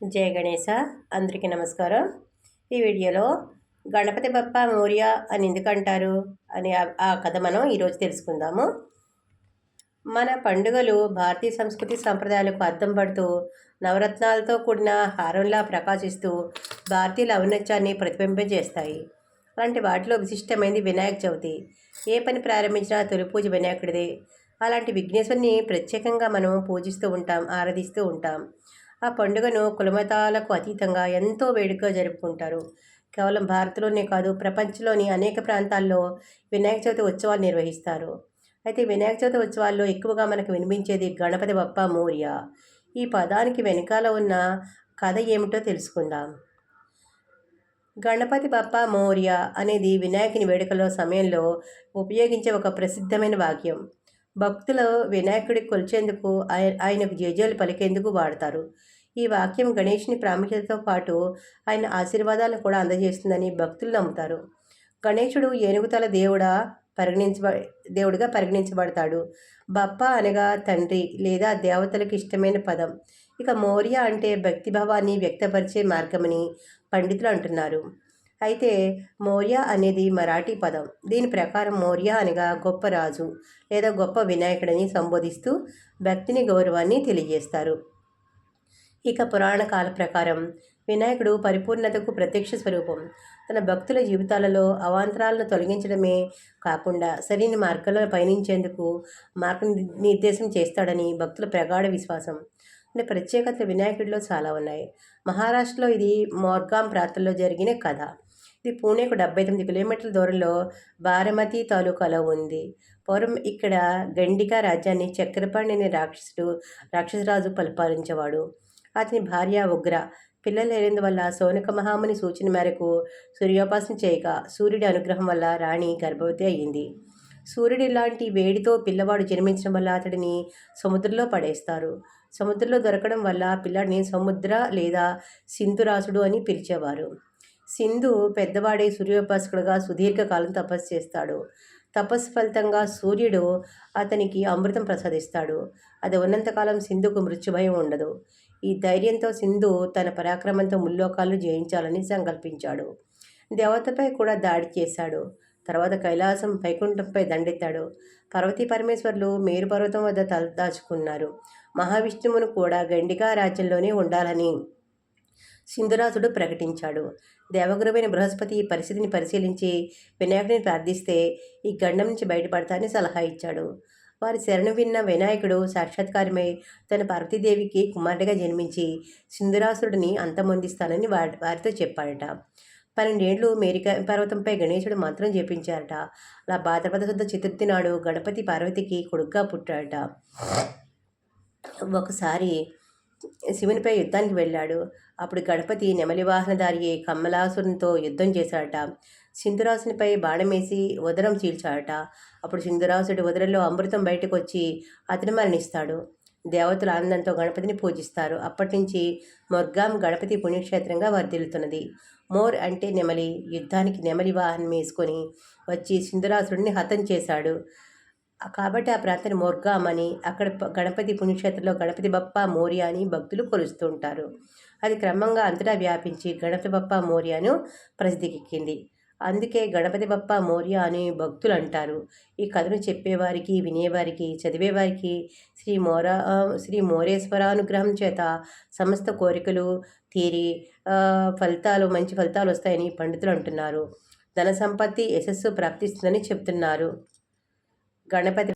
జయ గణేశ. అందరికీ నమస్కారం. ఈ వీడియోలో గణపతి బప్ప మౌర్య అని ఎందుకంటారు అని ఆ కథ మనం ఈరోజు తెలుసుకుందాము. మన పండుగలు భారతీయ సంస్కృతి సంప్రదాయాలకు అర్థం పడుతూ నవరత్నాలతో కూడిన హారంలా ప్రకాశిస్తూ భారతీయుల ఔన్నత్యాన్ని ప్రతిబింబించేస్తాయి. అలాంటి వాటిలో విశిష్టమైనది వినాయక చవితి. ఏ పని ప్రారంభించినా తొలి పూజ వినాయకుడిదే. అలాంటి విఘ్నేశ్వరిని ప్రత్యేకంగా మనం పూజిస్తూ ఉంటాం ఆరాధిస్తూ ఉంటాం. ఆ పండుగను కులమతాలకు అతీతంగా ఎంతో వేడుకగా జరుపుకుంటారు. కేవలం భారత్లోనే కాదు ప్రపంచంలోని అనేక ప్రాంతాల్లో వినాయక చవితి ఉత్సవాలు నిర్వహిస్తారు. అయితే వినాయక చవితి ఉత్సవాల్లో ఎక్కువగా మనకు వినిపించేది గణపతి బప్ప మౌర్య. ఈ పదానికి వెనకాల ఉన్న కథ ఏమిటో తెలుసుకుందాం. గణపతి బప్ప మౌర్య అనేది వినాయకుని వేడుకల సమయంలో ఉపయోగించే ఒక ప్రసిద్ధమైన వాక్యం. భక్తులు వినాయకుడి కొలిచేందుకు ఆయనకు జేజేలు పలికేందుకు వాడతారు. ఈ వాక్యం గణేష్ని ప్రాముఖ్యతతో పాటు ఆయన ఆశీర్వాదాలను కూడా అందజేస్తుందని భక్తులు నమ్ముతారు. గణేశుడు ఏనుగుతల దేవుడా పరిగణించబ దేవుడిగా పరిగణించబడతాడు. బప్ప అనగా తండ్రి లేదా దేవతలకు ఇష్టమైన పదం. ఇక మౌర్య అంటే భక్తిభావాన్ని వ్యక్తపరిచే మార్గమని పండితులు అంటున్నారు. అయితే మౌర్య అనేది మరాఠీ పదం. దీని ప్రకారం మౌర్య అనగా గొప్ప రాజు లేదా గొప్ప వినాయకుడిని సంబోధిస్తూ భక్తిని గౌరవాన్ని తెలియజేస్తారు. ఇక పురాణ కాల ప్రకారం వినాయకుడు పరిపూర్ణతకు ప్రత్యక్ష స్వరూపం. తన భక్తుల జీవితాలలో అవాంతరాలను తొలగించడమే కాకుండా సరైన మార్గంలో పయనించేందుకు మార్గనిర్దేశం చేస్తాడని భక్తుల ప్రగాఢ విశ్వాసం. అంటే ప్రత్యేకత వినాయకుడిలో చాలా ఉన్నాయి. మహారాష్ట్రలో ఇది మోర్గాం ప్రాంతంలో జరిగిన కథ. ఇది పూణేకు డెబ్బై తొమ్మిది కిలోమీటర్ల దూరంలో బారమతి తాలూకాలో ఉంది. పూర్వం ఇక్కడ గండికా రాజ్యాన్ని చక్రపాణి రాక్షసుడు రాక్షసరాజు పరిపాలించేవాడు. అతని భార్య ఉగ్ర. పిల్లలు లేనందువల్ల సోనక మహాముని సూచన మేరకు సూర్యోపాసన చేయక సూర్యుడి అనుగ్రహం వల్ల రాణి గర్భవతి అయ్యింది సూర్యుడి లాంటి వేడితో పిల్లవాడు జన్మించడం వల్ల అతడిని సముద్రంలో పడేస్తారు. సముద్రంలో దొరకడం వల్ల పిల్లాడిని సముద్ర లేదా సింధురాసుడు అని పిలిచేవారు. సింధు పెద్దవాడే సూర్యోపాసకుడుగా సుదీర్ఘకాలం తపస్సు చేస్తాడు. తపస్సు ఫలితంగా సూర్యుడు అతనికి అమృతం ప్రసాదిస్తాడు. అది ఉన్నంతకాలం సింధుకు మృత్యుభయం ఉండదు. ఈ ధైర్యంతో సింధు తన పరాక్రమంతో ముల్లోకాలు జయించాలని సంకల్పించాడు. దేవతపై కూడా దాడి చేశాడు. తర్వాత కైలాసం వైకుంఠంపై దండెత్తాడు. పార్వతీ పరమేశ్వర్లు మేరు పర్వతం వద్ద తలదాచుకున్నారు మహావిష్ణువును కూడా గండికా రాజ్యంలోనే ఉండాలని సింధురాసుడు ప్రకటించాడు. దేవగురువైన బృహస్పతి ఈ పరిస్థితిని పరిశీలించి వినాయకుడిని ప్రార్థిస్తే ఈ గండం నుంచి బయటపడతానని సలహా ఇచ్చాడు. వారి శరణు విన్న వినాయకుడు సాక్షాత్కారమై తన పార్వతీదేవికి కుమారుడిగా జన్మించి సింధురాసుడిని అంతమొందిస్తానని వారి వారితో చెప్పాడట. పన్నెండేళ్ళు మేరిక పర్వతంపై గణేశుడు మంత్రం చేపించారట అలా భాద్రపద శుద్ధ చతుర్థి నాడు గణపతి పార్వతికి కొడుగ్గా పుట్టాడట. ఒకసారి శివునిపై యుద్ధానికి వెళ్ళాడు. అప్పుడు గణపతి నెమలి వాహనదారి కమలాసురునితో యుద్ధం చేశాడట. సింధురాసునిపై బాణమేసి ఉదరం చీల్చాడట. అప్పుడు సింధురాసుడి ఉదరంలో అమృతం బయటకు వచ్చి అతను మరణిస్తాడు దేవతలు ఆనందంతో గణపతిని పూజిస్తారు. అప్పటి నుంచి మొర్గాం గణపతి పుణ్యక్షేత్రంగా వర్ధిల్లుతున్నది. మోర్ అంటే నెమలి. యుద్ధానికి నెమలి వాహనం వేసుకొని వచ్చి సింధురాసుడిని హతం చేశాడు. కాబట్టి ఆ ప్రాంతాన్ని మోర్గాం అని అక్కడ గణపతి పుణ్యక్షేత్రంలో గణపతి బప్ప మోర్య అని భక్తులు కొలుస్తుంటారు అది క్రమంగా అంతటా వ్యాపించి గణపతి బప్ప మోర్యను ప్రసిద్ధికెక్కింది. అందుకే గణపతి బప్ప మౌర్య అని భక్తులు అంటారు. ఈ కథను చెప్పేవారికి వినేవారికి చదివేవారికి శ్రీ మోర శ్రీ మోరేశ్వరానుగ్రహం చేత సమస్త కోరికలు తీరి ఫలితాలు మంచి ఫలితాలు వస్తాయని పండితులు అంటున్నారు. ధన సంపత్తి యశస్సు ప్రాప్తిస్తుందని చెప్తున్నారు. గణపతి